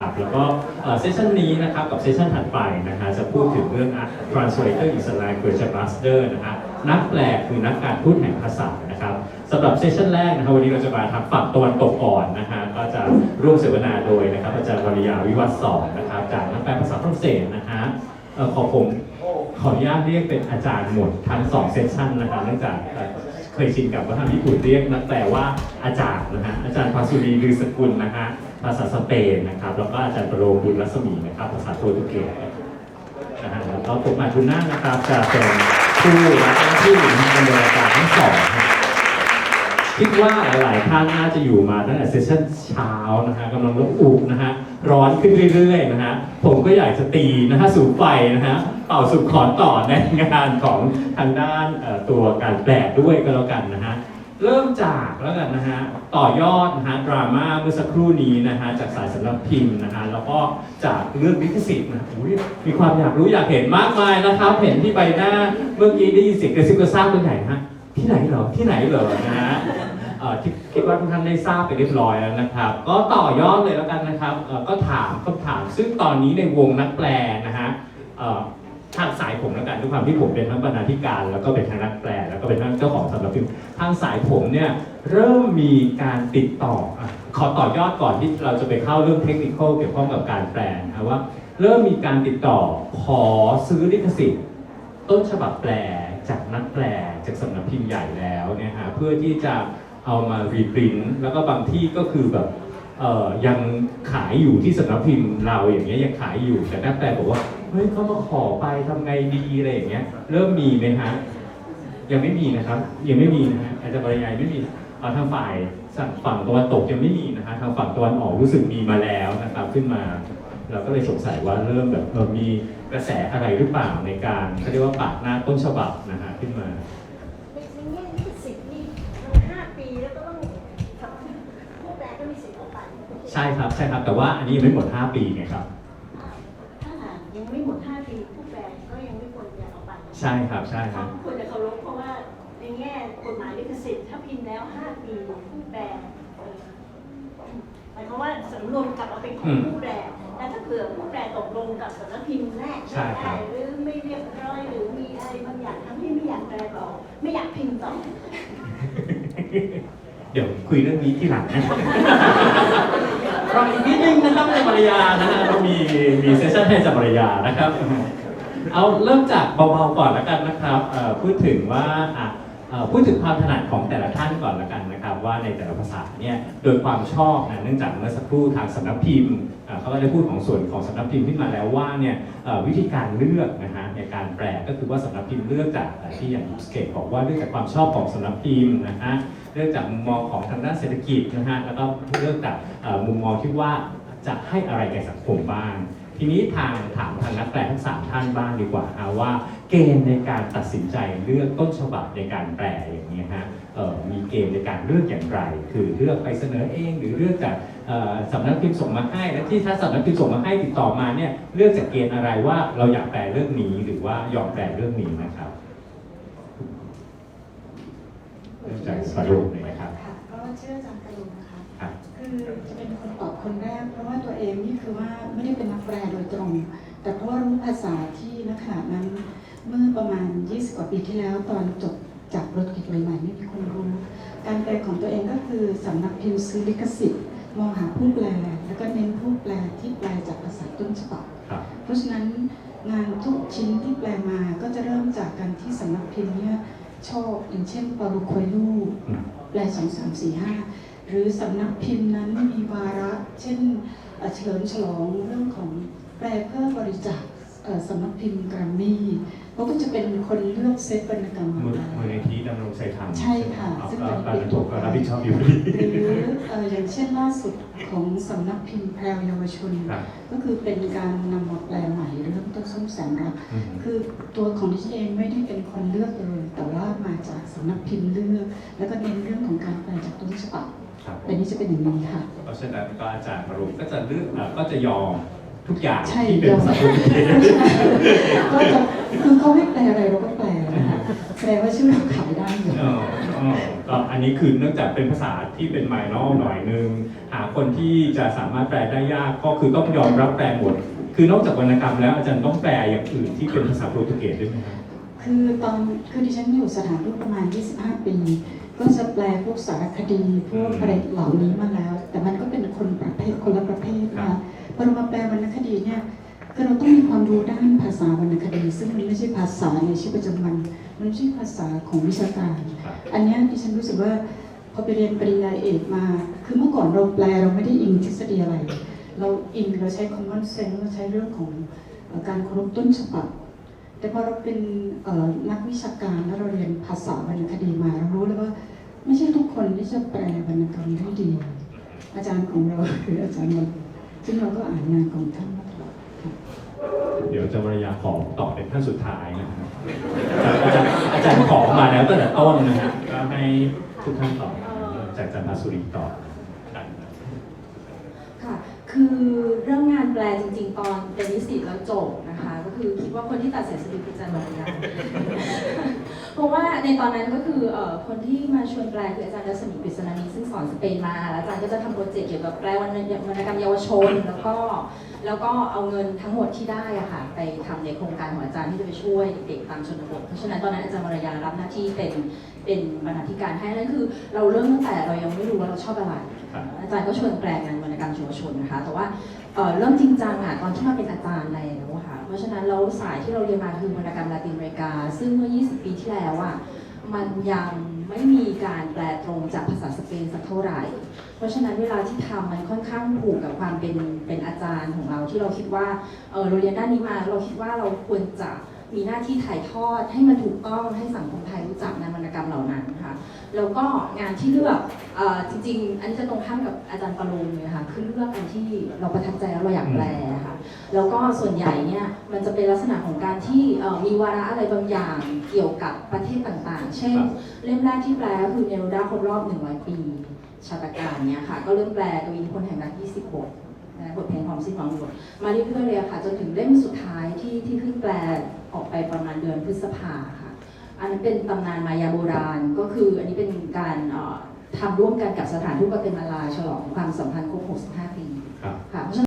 ครับแล้วก็เซสชันนี้นะครับกับเซสชันถัดไปนะฮะจะพูดถึงเรื่อง translator is a language master นะฮะนักแปลคือนักการพูดแห่งภาษานะครับสำหรับเซสชันแรกนะครับวันนี้เราจะมาทางฝั่งตะวันตกก่อนนะฮะก็จะร่วมเสวนาโดยนะครับอาจารย์วริยาวิวัฒน์สอนนะครับจากนักแปลภาษาฝรั่งเศสนะฮะขอผมขออนุญาตเรียกเป็นอาจารย์หมดทั้งสองเซสชันนะครับเนื่องจากเอ่อเคยชินกับวัฒนธรรมญี่ปุ่นเรียกนักแปลว่าอาจารย์นะฮะอาจารย์พาสุรีลือสกุลนะฮะ ภาษาสเปนนะครับ แล้วก็อาจารย์ประโลมบุญรัศมีนะครับ ภาษาโปรตุเกสนะฮะแล้วก็ผมอาทุน่านะครับจะเป็นผู้รับหน้าที่ในดำเนินราการทั้งสองคิดว่าหลายๆท่านน่าจะอยู่มาตั้งแต่เซสชั่นเช้านะฮะกำลังร้อนอุนะฮะร้อนขึ้นเรื่อยๆนะฮะผมก็อยากจะตีนะฮะสูบไฟนะฮะเป่าสุดขอนต่อในงานของทางด้านตัวการแปลด้วยก็แล้วกันนะฮะ เริ่มจากแล้วกันนะฮะต่อยอดนะฮะดราม่าเมื่อสักครู่นี้นะฮะจากสายสำนักพิมพ์นะฮะแล้วก็จากเรื่องลิขสิทธิ์นะอุ๊ยมีความอยากรู้อยากเห็นมากมายนะครับ เห็นที่ใบหน้าเมื่อกี้ได้ยินเสียงกระซิบกระซาบเป็นไหนฮะที่ไหนเหรอที่ไหนเหรอนะฮะเอ่อที่คิดว่าทุกท่านได้ทราบไปเรียบร้อยแล้วนะครับ ก็ต่อยอดเลยแล้วกันนะครับเอ่อก็ถามคำถามซึ่งตอนนี้ในวงนักแปลนะฮะเอ่อ ทางสายผมแล้วกันด้วยความที่ผมเป็นทั้งบรรณาธิการ แล้วก็เป็นทั้งนักแปลแล้วก็เป็นทั้งเจ้าของสำนักพิมพ์ทางสายผมเนี่ยเริ่มมีการติดต่ออะขอต่อยอดก่อนที่เราจะไปเข้าเรื่องเทคนิคเกี่ยวข้องกับการแปลนะว่า เริ่มมีการติดต่อขอซื้อลิขสิทธิ์ต้นฉบับแปลจากนักแปลจากสำนักพิมพ์ใหญ่แล้วเนี่ยฮะเพื่อที่จะเอามารีพรินท์แล้วก็บางที่ก็คือแบบ ยังขายอยู่ที่สำนักพิมพ์เราอย่างเงี้ยยังขายอยู่แต่นักแปลบอกว่าเฮ้ยเขามาขอไปทำไงดีอะไรอย่างเงี้ย เริ่มมีไหมฮะยังไม่มีนะครับ ยังไม่มีนะฮะอาจารย์ปริยายไม่มีเอาทางฝ่ายฝั่งตะวันตกยังไม่มีนะฮะทางฝั่งตะวันออกรู้สึกมีมาแล้วนะครับขึ้นมา เราก็เลยสงสัยว่าเริ่มแบบมีกระแสอะไรหรือเปล่าในการเขาเรียกว่าปาดหน้าต้นฉบับนะฮะขึ้นมา ในในแง่ลิขสิทธิ์นี่มันห้าปีแล้วก็ต้องทำผู้แปลก็มีสิทธิ์ออกไป ใช่ครับใช่ครับแต่ว่าอันนี้ยังไม่หมด 5 ปีไงครับ ถ้าหากยังไม่หมดห้าปีผู้แปลก็ยังไม่ควรจะออกไปใช่ครับใช่คเขารับ ควรจะเคารพเพราะว่าในแง่กฎหมายลิขสิทธิ์ถ้าพิมพ์แล้วห้าปีผู้แปลเอ่อหมายความว่าสำนวนกลับมาเป็นของผู้แปลและถ้าเผื่อผู้แปลตกลงกับสำนักพิมพ์แรกไม่ได้หรือไม่เรียบร้อยหรือมีอะไรบางอย่างทำให้ไม่อยากแปลต่อไม่อยากพิมพ์ต่อ เดี๋ยวคุยเรื่องนี้ที่หลังนะ รออีกนิดนึงนะครับในมารยานะฮะเรามีมีเซสชั่นให้จักมารยานะครับ เอาเริ่มจากเบาๆก่อนแล้วกันนะครับเอ่อพูดถึงว่าอะ พูดถึงความถนัดของแต่ละท่านก่อนล้วกันนะครับว่าในแต่ละภาษาเนี่ยโดยความชอบนะเนื่องจากเมื่อสักครู่ทางสำนักพิมพ์เขาก็ได้พูดของส่วนของสำนักพิมพ์ขึ้นมาแล้วว่าเนี่ยวิธีการเลือกนะฮะในการแปลก็คือว่าสำนักพิมพ์เลือกจากที่อย่างยูสเกตบอกว่าเลือกจากความชอบของสำนักพิมพ์นะฮะเลือกจากมุมมองของทางด้านเศรษฐกิจนะฮะแล้วก็เลือกจากมุมมองที่ว่าจะให้อะไรแก่สังคมบ้าง ทีนี้ทางถามทางนักแปลทั้งสามท่านบ้างดีกว่าฮะว่าเกณฑ์ในการตัดสินใจเลือกต้นฉบับในการแปลอย่างนี้ยฮะเอ่อมีเกณฑ์ในการเลือกอย่างไร คือเลือกไปเสนอเอง หรือเลือกจากเอ่อสำนักพิมพ์ส่งมาให้ และที่ถ้าสำนักพิมพ์ส่งมาให้ติดต่อมาเนี่ยเลือกจากเกณฑ์อะไรว่าเราอยากแปลเรื่องนี้หรือว่ายอมแปลเรื่องนี้นะครับเริ่มจากสรุปเลยนะครับค่ะก็ชื่ออาจารย์กรุณนะคะ คือจะเป็นคนตอบคนแรก เพราะว่าตัวเองนี่คือว่าไม่ได้เป็นนักแปลโดยตรง แต่เพราะว่ารู้ภาษาที่ณขณะนั้นเมื่อประมาณ 20 กว่าปีที่แล้วตอนจบจากรถกิจใหม่ๆไม่มีคนรู้ การแปลของตัวเองก็คือสำนักพิมพ์ซื้อลิขสิทธิ์มองหาผู้แปล แล้วก็เน้นผู้แปลที่แปลจากภาษาต้นฉบับเพราะฉะนั้นงานทุกชิ้นที่แปลมาก็จะเริ่มจากการที่สำนักพิมพ์เนี่ยชอบอย่างเช่นปารุโคยลูแปลสองสามสี่ห้า หรือสำนักพิมพ์นั้นมีวาระ เช่นเอ่อเฉลิมฉลองเรื่องของแปลเพื่อบริจาคเอ่อสำนักพิมพ์กรัมมี่เขาก็จะเป็นคนเลือกเซตวรรณกรรมมูมาลมูลนิธิดำรงชัยธรรมใช่ค่ะเอาซึ่งก็เป็นการถูกก็รับผิดชอบอยู่ดีหรือเอ่ออย่างเช่นล่าสุดของสำนักพิมพ์แพรวเยาวชนครับก็คือเป็นการนำมาแปลใหม่เรื่องต้นส้มแสนรักอืมคือตัวของดิฉันเองไม่ได้เป็นคนเลือกเลย แต่ว่ามาจากสำ นักพิมพ์เลือก แล้วก็เน้นเรื่องของการแปลจากต้นฉบับครับอันนี้จะเป็นอย่างนี้ค่ะ เพราะฉะนั้นก็อาจารย์มารุก็จะเลือกเอ่อก็จะยอมทุกอย่างใช่ที่เป็นยอม ภาษาอังกฤษก็จะคือเขาให้แปลอะไรเราก็แปลนะคะแปลว่าชื่อเราขายได้อยู่ เออเอออ๋อก็อันนี้คือเนื่องจากเป็นภาษาที่เป็นไมนอลหน่อยนึง หาคนที่จะสามารถแปลได้ยากก็คือต้องยอมรับแปลหมด คือนอกจากวรรณกรรมแล้วอาจารย์ต้องแปลอย่างอื่นที่เป็นภาษาโปรตุเกสด้วยไหมครับ คือตอนคือดิฉันอยู่สถานทูตประมาณ 25 ปี ก็จะแปลพวกสารคดีพวกอะไรเหล่านี้มาแล้ว แต่มันก็เป็นคนประเภทคนละประเภทครันะบพอเรามาแปลวรรณคดีเนี่ยคือเราต้องมีความรู้ด้านภาษาวรรณคดี ซึ่งมันไม่ใช่ภาษาในชีวิตประจำวันมันไม่ใช่ภาษาของวิชาการครับอันเนี้ยดิฉันรู้สึกว่าพอไปเรียนปริญญาเอกมา คือเมื่อก่อนเราแปลเราไม่ได้อิงทฤษฎีอะไร เราอิงเราใช้ common sense เราใช้เรื่องของเอ่อการเคารพต้นฉบับ แต่พอเราเป็นเอ่อนักวิชาการแล้วเราเรียนภาษาวรรณคดีมาเรารู้เลยว่าไม่ใช่ทุกคนที่จะแปลวรรณกรรมได้ดี อาจารย์ของเราคืออาจารย์มันซึ่งเราก็อ่านงานของท่านมาตลอดค่ะเดี๋ยวอาจะวรยาขอตอบเป็นท่านสุดท้ายนะครับอาจารย์อาจารย์ขอมาแล้วตั้งแต่ต้นนะฮะก็ให้ทุกท่านตอบจากอาจารย์มาสุรีตอบกันค่ะ คือเรื่องงานแปลจริง ๆ ตอนเป็นนิสิตแล้วจบนะ คือคิดว่าคนที่ตัดสินสรุปคืออาจารย์มารยาเพราะว่าในตอนนั้นก็คือคนที่มาชวนแปลคืออาจารย์รัศมีกฤษณานีซึ่งสอนสเปนมาแล้วอาจารย์ก็จะทำโปรเจกต์เกี่ยวกับแปลวรรณวรรณกรรมเยาวชน แล้วก็แล้วก็เอาเงินทั้งหมดที่ได้อะค่ะไปทำในโครงการของอาจารย์ที่จะไปช่วยเด็กตามชนบทเพราะฉะนั้นตอนนั้นอาจารย์มารยารับหน้าที่เป็นเป็นบรรณาธิการให้นั่นคือ เราเริ่มตั้งแต่เรายังไม่รู้ว่าเราชอบอะไรอาจารย์ก็ชวนแปลงานวรรณกรรมเยาวชนนะคะ แต่ว่าเเริ่มจริงจังอะตอนที่มาเป็นอาจารย์แล้วค่ะ แล้วสายที่เราเรียนมาคือวรรณกรรมลาตินอเมริกา ซึ่งเมื่อ 20 ปีที่แล้วอะมันยังไม่มีการแปลตรงจากภาษาสเปนสักเท่าไหร่ เพราะฉะนั้นเวลาที่ทำมันค่อนข้างผูกกับความเป็นเป็นอาจารย์ของเราที่เราคิดว่าเออเราเรียนด้านนี้มาเราคิดว่าเราควรจะ มีหน้าที่ถ่ายทอดให้มันถูกต้องให้สังคมไทยรู้จักงานวรรณกรรมเหล่านั้นค่ะแล้วก็งานที่เลือกเอ่อจริง ๆ อันนี้จะตรงข้ามกับอาจารย์ปรุงเลยค่ะคือเลือกอันที่เราประทับใจแล้วเราอยากแปลค่ะแล้วก็ส่วนใหญ่เนี่ยมันจะเป็นลักษณะของการที่เอ่อมีวาระอะไรบางอย่างเกี่ยวกับประเทศต่างๆ เช่นครับเล่มแรกที่แปลก็คือเนรูดาครบรอบ 100 ปีชาตการเนี่ยค่ะก็เริ่มแปลโดยอิทธิพลแห่งรัฐ26 นะบทเพลงความสิ้นหวังบทมาเรื่อยๆเลยค่ะ จนถึงเล่มสุดท้ายที่ที่เพิ่งแปลออกไปประมาณเดือนพฤษภาค่ะ อันนั้นเป็นตำนานมายาโบราณก็คืออันนี้เป็นการเอ่อทำร่วมกันกับสถานทูตกวาเตมาลาฉลองความสัมพันธ์ครบ 65 ปีครับค่ะเพราะฉะนั้น